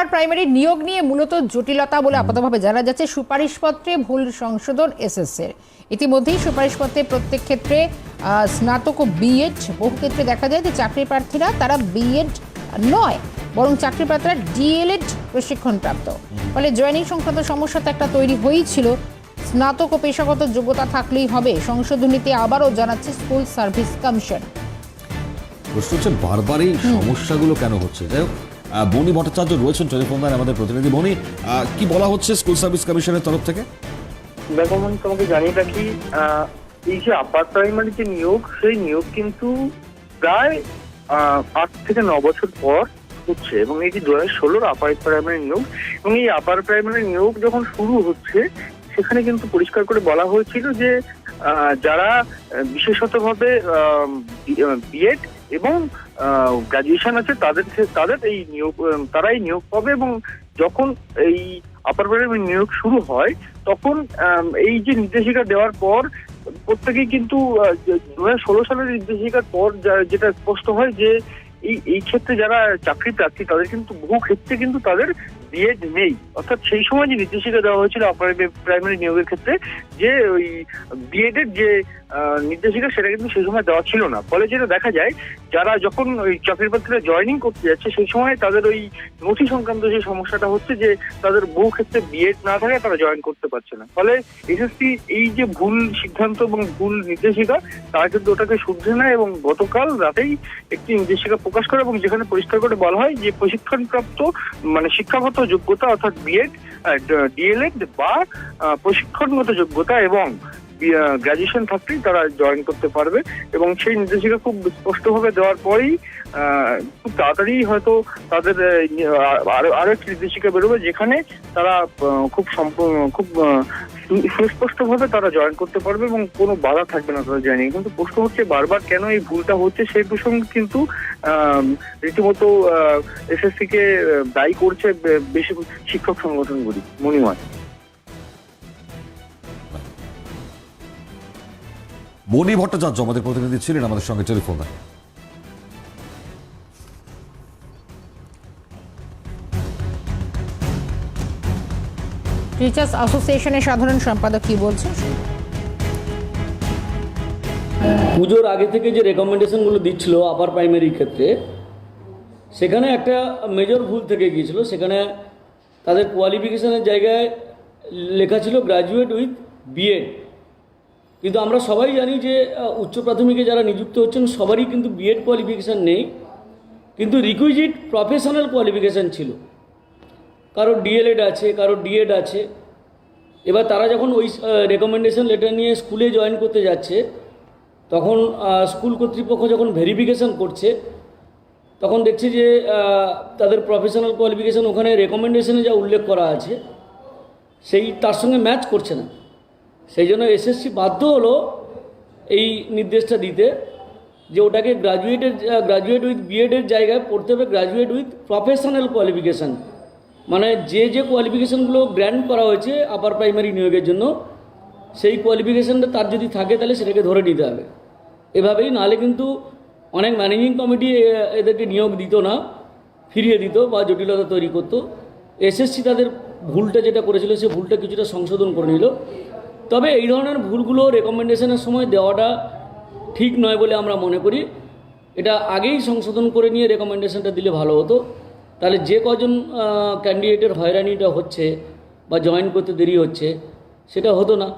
Upper primary নিয়োগ নিয়ে মূলত জটিলতা বলে আপাতভাবে জানা যাচ্ছে সুপারিশপত্রে ভুল সংশোধন এসএসএর ইতিমধ্যেই সুপারিশপত্রে প্রত্যেক ক্ষেত্রে স্নাতক ও বিএড বহু ক্ষেত্রে দেখা যায় যে চাকরি প্রার্থীরা তারা বিএড নয় বরং চাকরি প্রার্থীরা ডিএলএড প্রশিক্ষণপ্রাপ্ত। ফলে জয়েনিং সংক্রান্ত সমস্যা তো একটা তৈরি হয়েছিল স্নাতক ও পেশাগত যোগ্যতা থাকলেই হবে সংশোধনীতে আবারও জানাচ্ছে স্কুল সার্ভিস কমিশন। প্রশ্ন হচ্ছে বারবার এই সমস্যাগুলো কেন হচ্ছে? যাই হোক বনি ভট্টাচার্য রয়েছেন টেলিফোন আমাদের প্রতিনিধি। বনি কি বলা হচ্ছে স্কুল সার্ভিস কমিশনের তরফ থেকে? দেখো তোমাকে জানিয়ে রাখি এই যে আপার প্রাইমারি যে নিয়োগ, সেই নিয়োগ কিন্তু প্রায় আট থেকে ন বছর পর হচ্ছে এবং এই যে দু হাজার ষোলোর আপার প্রাইমারি নিয়োগ এবং এই আপার প্রাইমারি নিয়োগ যখন শুরু হচ্ছে, সেখানে কিন্তু পরিষ্কার করে বলা হয়েছিল যে যারা বিশেষতভাবে বিএড এবং গ্রাজুয়েশন আছে, তাদের তাদের এই নিয়োগ তারাই নিয়োগ পাবে এবং যখন এই আপার প্রাইমারি নিয়োগ শুরু হয়, তখন এই যে নির্দেশিকা দেওয়ার পর, প্রত্যেকেই কিন্তু দু ষোলো সালের নির্দেশিকার পর যেটা স্পষ্ট হয় যে এই এই ক্ষেত্রে যারা চাকরি প্রার্থী, তাদের কিন্তু বহু ক্ষেত্রে কিন্তু তাদের বিএড নেই। অর্থাৎ সেই সময় যে নির্দেশিকা দেওয়া হয়েছিল আপার প্রাইমারি নিয়োগের ক্ষেত্রে, যে ওই বিএড এর যে নির্দেশিকা, সেটা কিন্তু সেই সময় দেওয়া ছিল না। ফলে যেটা দেখা যায়, যারা যখন ওই চাকরি প্রার্থীরা জয়েনিং করতে যাচ্ছে, সেই সময় তাদের ওই নথি সংক্রান্ত যে সমস্যাটা হচ্ছে যে, তাদের বহু ক্ষেত্রে বিএড না থাকে তারা জয়েন করতে পারছে না। ফলে এসএসসি এই যে ভুল সিদ্ধান্ত এবং ভুল নির্দেশিকা, তারা কিন্তু ওটাকে শুধরে নেয় এবং গতকাল রাতেই একটি নির্দেশিকা প্রকাশ করে এবং যেখানে পরিষ্কার করে বলা হয় যে, প্রশিক্ষণপ্রাপ্ত মানে শিক্ষাগত যোগ্যতা অর্থাৎ বিএড ডিএলএড বা প্রশিক্ষণগত যোগ্যতা এবং গ্রাজুয়েশন থাকলেই তারা জয়েন করতে পারবে এবং সেই নির্দেশিকা খুব স্পষ্টভাবে দেওয়ার পরেই খুব তাড়াতাড়ি হয়তো তাদের আরও আরও একটি নির্দেশিকা বেরোবে যেখানে তারা খুব খুব সুস্পষ্টভাবে তারা জয়েন করতে পারবে এবং কোনো বাধা থাকবে না তারা জয়েনিং কিন্তু প্রশ্ন হচ্ছে বারবার কেন এই ভুলটা হচ্ছে সেই প্রসঙ্গে কিন্তু রীতিমতো এসএসসি কে দায়ী করছে বেশি শিক্ষক সংগঠনগুলি মনিময় বনি ভট্টাচার্য আমাদের প্রতিনিধি ছিলেন আমাদের সঙ্গে টেলিফোন টিচার্স অ্যাসোসিয়েশনের সাধারণ সম্পাদক কি বলছেন? পুজোর আগে থেকে যে রেকমেন্ডেশনগুলো দিচ্ছিল আপার প্রাইমারির ক্ষেত্রে সেখানে একটা মেজর ভুল থেকে গিয়েছিল। সেখানে তাদের কোয়ালিফিকেশনের জায়গায় লেখা ছিল গ্র্যাজুয়েট উইথ বিএড কিন্তু আমরা সবাই জানি যে উচ্চ প্রাথমিকে যারা নিযুক্ত হচ্ছেন, সবারই কিন্তু বিএড কোয়ালিফিকেশান নেই। কিন্তু রিকুইজিট প্রফেশনাল কোয়ালিফিকেশান ছিল। কারও ডিএলএড আছে কারও ডিএড আছে। এবার তারা যখন ওই রেকমেন্ডেশন লেটার নিয়ে স্কুলে জয়েন করতে যাচ্ছে, তখন স্কুল কর্তৃপক্ষ যখন ভেরিফিকেশন করছে, তখন দেখছে যে তাদের প্রফেশনাল কোয়ালিফিকেশান ওখানে রেকমেন্ডেশনে যা উল্লেখ করা আছে, সেই তার সঙ্গে ম্যাচ করছে না। সেই জন্য এসএসসি বাধ্য হলো এই নির্দেশটা দিতে যে ওটাকে গ্রাজুয়েটের গ্রাজুয়েট উইথ বিএডের জায়গায় পড়তে হবে গ্রাজুয়েট উইথ প্রফেশনাল কোয়ালিফিকেশান মানে যে যে কোয়ালিফিকেশানগুলো গ্র্যান্ড করা হয়েছে আপার প্রাইমারি নিয়োগের জন্য, সেই কোয়ালিফিকেশানটা তার যদি থাকে তাহলে সেটাকে ধরে নিতে হবে। এভাবেই নাহলে কিন্তু অনেক ম্যানেজিং কমিটি এদেরকে নিয়োগ দিত না, ফিরিয়ে দিত বা জটিলতা তৈরি করতো। এসএসসি তাদের ভুলটা যেটা করেছিল, সে ভুলটা কিছুটা সংশোধন করে নিল। তবে এই ধরনের ভুলগুলো রেকমেন্ডেশনের সময় দেওয়াটা ঠিক নয় বলে আমরা মনে করি। এটা আগেই সংশোধন করে নিয়ে রেকমেন্ডেশনটা দিলে ভালো হতো। তাহলে যে কজন ক্যান্ডিডেটের হয়রানিটা হচ্ছে বা জয়েন করতে দেরি হচ্ছে, সেটা হতো না।